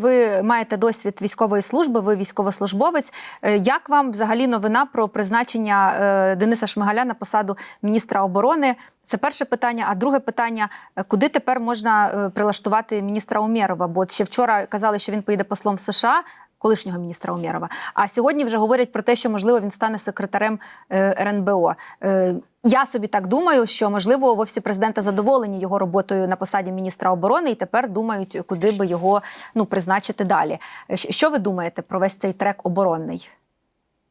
Ви маєте досвід військової служби, ви військовослужбовець. Е, Як вам взагалі новина про призначення е, Дениса Шмигаля на посаду міністра оборони? Це перше питання. А друге питання: е, куди тепер можна прилаштувати міністра Умєрова? Бо ще вчора казали, що він поїде послом в США. Колишнього міністра Умєрова. А сьогодні вже говорять про те, що можливо він стане секретарем РНБО. Я собі так думаю, що можливо в офісі президента задоволені його роботою на посаді міністра оборони, і тепер думають, куди би його ну призначити далі. Що ви думаєте про весь цей трек оборонний?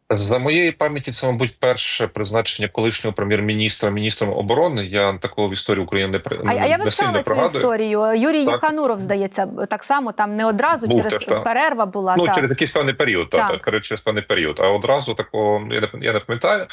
За моєї пам'яті, це, мабуть, перше призначення колишнього прем'єр-міністра міністром оборони. Я такого в історії України не А, не, а я вивчала цю історію. Юрій Так. Єхануров, здається, так само там не одразу Був через теж, перерва була. Ну, так. через якийсь певний період, та Так. так. так через певний період. А одразу такого я не я не пам'ятаю.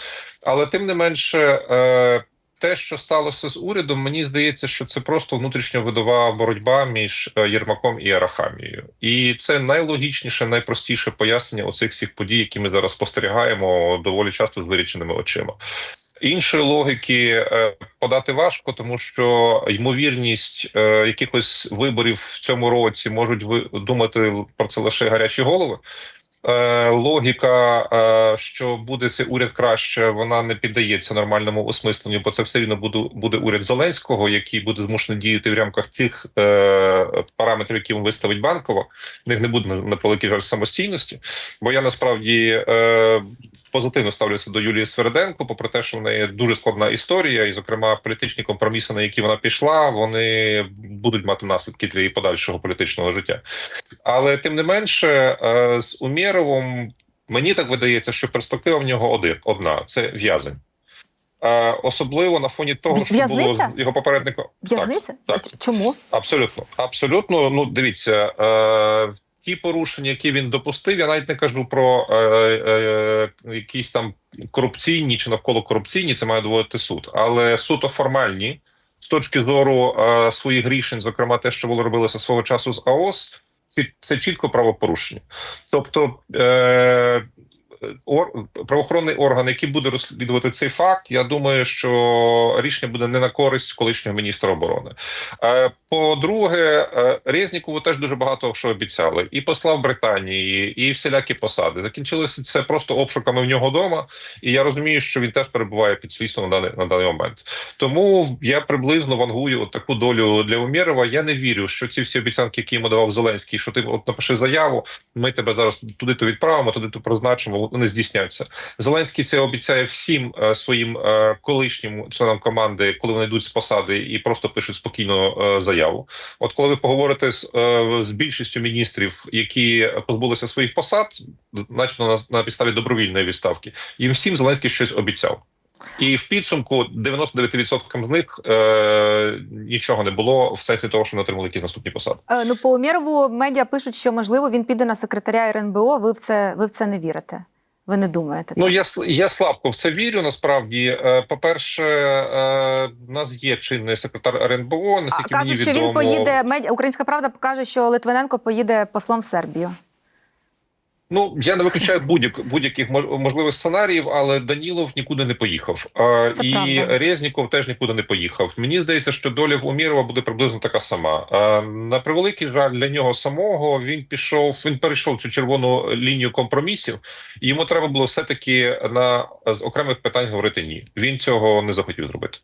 Але тим не менше, е, те, що сталося з урядом, мені здається, що це просто внутрішньовидова боротьба між е, Єрмаком і Арахамією. І це найлогічніше, найпростіше пояснення оцих всіх подій, які ми зараз спостерігаємо доволі часто з виріченими очима. Іншої логіки е, подати важко, тому що ймовірність е, якихось виборів в цьому році можуть думати про це лише гарячі голови. Е, логіка, е, що буде цей уряд краще, вона не піддається нормальному осмисленню, бо це все рівно буде, буде уряд Зеленського, який буде змушений діяти в рамках тих е, параметрів, які він виставить банково. В них не буде на, великій самостійності. Бо я насправді е, позитивно ставлюся до Юлії Свереденко, попри те, що в неї дуже складна історія, і, зокрема, політичні компроміси, на які вона пішла, вони будуть мати наслідки для її подальшого політичного життя. Але тим не менше, е, з Умєровим мені так видається, що перспектива в нього один одна це в'язень. Е, Особливо на фоні того, що було з його попередником. В'язниця? Так, Чому? Абсолютно, абсолютно. Ну, дивіться, е, ті порушення, які він допустив, я навіть не кажу про е, е, якісь там корупційні чи навколо корупційні, це має доводити суд, але суто формальні з точки зору е, своїх рішень, зокрема те, що було робилося свого часу з АОС, це, це чітко правопорушення. Тобто. Е, правоохоронний орган, який буде розслідувати цей факт, я думаю, що рішення буде не на користь колишнього міністра оборони. Е, По-друге, е, Резнікову теж дуже багато що обіцяли, і посла в Британії, і всілякі посади. Закінчилося це просто обшуками в нього вдома. І я розумію, що він теж перебуває під слідством на даний на даний момент. Тому я приблизно вангую таку долю для Умєрова. Я не вірю, що ці всі обіцянки, які йому давав Зеленський, що ти от напиши заяву, ми тебе зараз туди то відправимо, туди то призначимо. Вони здійсняться. Зеленський це обіцяє всім е, своїм е, колишнім членам команди, коли вони йдуть з посади і просто пишуть спокійно е, заяву. От коли ви поговорите з, з більшістю міністрів, які позбулися своїх посад, начебто на, на підставі добровільної відставки, їм всім Зеленський щось обіцяв. І в підсумку 99% з них е, нічого не було в сенсі того, що не отримали якісь наступні посади. Е, ну, по Умєрову медіа пишуть, що можливо він піде на секретаря РНБО. Ви в це ви в це не вірите? Ви не думаєте? Ну я я слабко в це вірю. Насправді, Е, по-перше, е, в нас є чинний секретар РНБО. А, Наскільки кажуть, мені що він поїде. Українська правда покаже, що Литвиненко поїде послом в Сербію. Ну я не виключаю будь-як будь-яких мож- можливих сценаріїв, але Данілов нікуди не поїхав. Це і правда. Резніков теж нікуди не поїхав. Мені здається, що доля в Умірова буде приблизно така сама. На превеликий жаль для нього самого він пішов. Він перейшов цю червону лінію компромісів, і йому треба було все таки на з окремих питань говорити ні. Він цього не захотів зробити.